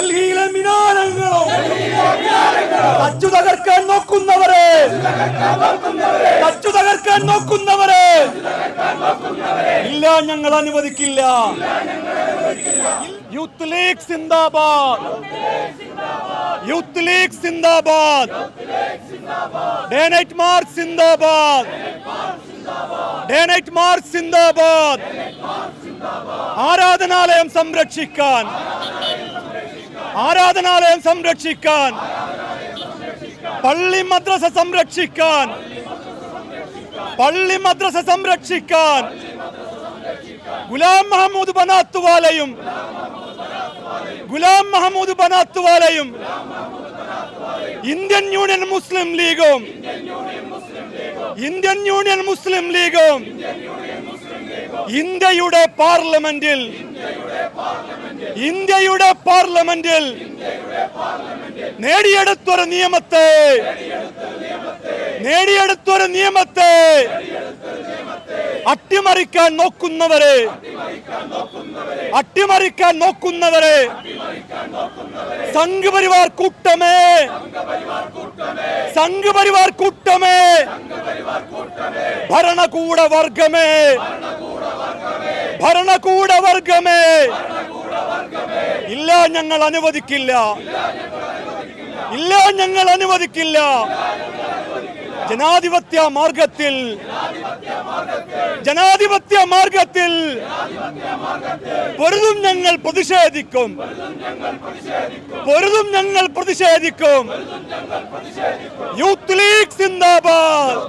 ഡൽഹിയിലെ മിനാരങ്ങളും അച്ചു തകർക്കാൻ നോക്കുന്നവരെ അച്ചു തകർക്കാൻ നോക്കുന്നവരെ. ഇല്ല ഞങ്ങൾ അനുവദിക്കില്ല. യൂത്ത് ലീഗ് സിന്ദാബാദ്. യൂത്ത് ലീഗ് സിന്ദാബാദ്. ഡേ നൈറ്റ് മാർച്ച് സിന്ദാബാദ്. ഡേ നൈറ്റ് മാർച്ച് സിന്ദാബാദ്. ആരാധനാലയം സംരക്ഷിക്കാൻ ആരാധനാലയം സംരക്ഷിക്കാൻ പള്ളി മദ്രസ സംരക്ഷിക്കാൻ പള്ളി മദ്രസ സംരക്ഷിക്കാൻ ഗുലാം മഹമ്മൂദ് ബനാത്തുവാലയും ഗുലാം മഹമ്മൂദ് ബനാത്തുവാലയും ഇന്ത്യൻ യൂണിയൻ മുസ്ലിം ലീഗും ഇന്ത്യൻ യൂണിയൻ മുസ്ലിം ലീഗും ഇന്ത്യയുടെ പാർലമെന്റിൽ ഇന്ത്യയുടെ പാർലമെന്റിൽ നേടിയെടുത്തൊരു നിയമത്തെ നേടിയെടുത്തൊരു നിയമത്തെ അട്ടിമറിക്കാൻ നോക്കുന്നവരെ അട്ടിമറിക്കാൻ നോക്കുന്നവരെ സംഘപരിവാർ കൂട്ടമേ സംഘപരിവാർ കൂട്ടമേ ഭരണകൂട വർഗമേ ഭരണകൂട വർഗമേ ഇല്ല ഞങ്ങൾ അനുവദിക്കില്ല. ഇല്ല ഞങ്ങൾ അനുവദിക്കില്ല. ജനാധിപത്യ മാർഗത്തിൽ. ജനാധിപത്യ മാർഗത്തിൽ. പൊരുതും ഞങ്ങൾ പ്രതിഷേധിക്കും. പൊരുതും ഞങ്ങൾ പ്രതിഷേധിക്കും. യൂത്ത് ലീഗ് സിന്ദാബാദ്.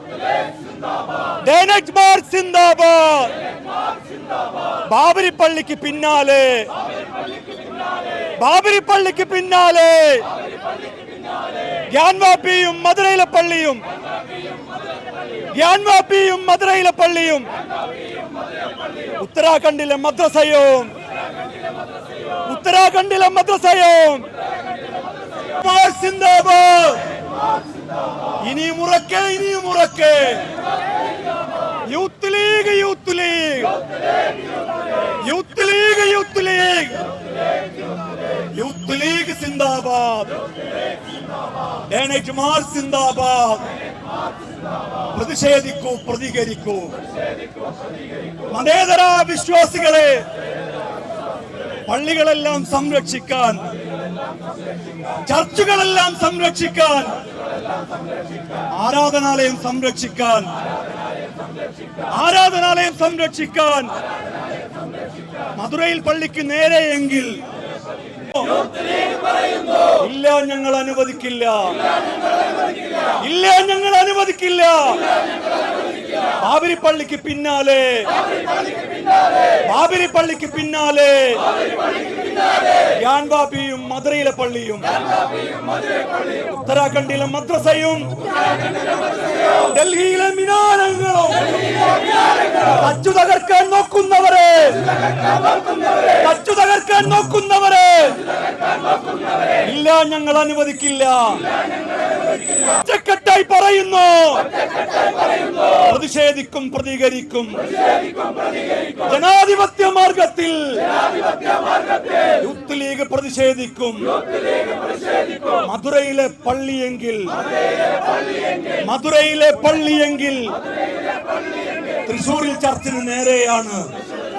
ഡേനറ്റ് മാർ സിന്ദാബാദ്. ബാബരി പള്ളിക്ക് പിന്നാലെ. ബാബരി പള്ളിക്ക് പിന്നാലെ. ഗ്യാൻവാപ്പിയും മധുരയിലെ പള്ളിയും. ഗ്യാൻവാപ്പിയും മധുരയിലെ പള്ളിയും. ഉത്തരാഖണ്ഡിലെ മദ്രസയും. ഉത്തരാഖണ്ഡിലെ മദ്രസയും. ഇനിയും ഉറക്കെ ഇനിയും ഉറക്കെ. Youth league youth league youth league youth league youth league സിന്ദാബാദ്. ഡേണേറ്റ് മാർച്ച് സിന്ദാബാദ്. പ്രതിഷേധിക്കൂ പ്രതികരിക്കൂ. മതേതര വിശ്വാസികളെ പള്ളികളെല്ലാം സംരക്ഷിക്കാൻ ചർച്ചുകളെല്ലാം സംരക്ഷിക്കാൻ ആരാധനാലയം സംരക്ഷിക്കാൻ ആരാധനാലയം സംരക്ഷിക്കാൻ മധുരയിൽ പള്ളിക്ക് നേരെയെങ്കിൽ ഇല്ല ഞങ്ങൾ അനുവദിക്കില്ല. ഇല്ല ഞങ്ങൾ അനുവദിക്കില്ല. ബാബരി പള്ളിക്ക് പിന്നാലെ ബാബരി പള്ളിക്ക് പിന്നാലെ. ഗ്യാൻബാബിയും മധുരയിലെ പള്ളിയും. ഉത്തരാഖണ്ഡിലെ മദ്രസയും. ഡൽഹിയിലെ മിനാരങ്ങളും. തച്ചു തകർക്കാൻ നോക്കുന്നവരെ. തച്ചു തകർക്കാൻ നോക്കുന്നവരെ. ഇല്ല ഞങ്ങൾ അനുവദിക്കില്ല. ഒറ്റക്കെട്ടായി പറയുന്നു. പ്രതിഷേധിക്കും പ്രതികരിക്കും. ജനാധിപത്യ മാർഗത്തിൽ യൂത്ത് ലീഗ് പ്രതിഷേധിക്കും. മധുരയിലെ പള്ളിയെങ്കിൽ മധുരയിലെ പള്ളിയെങ്കിൽ തൃശൂരിൽ ചർച്ചിന് നേരെയാണ്.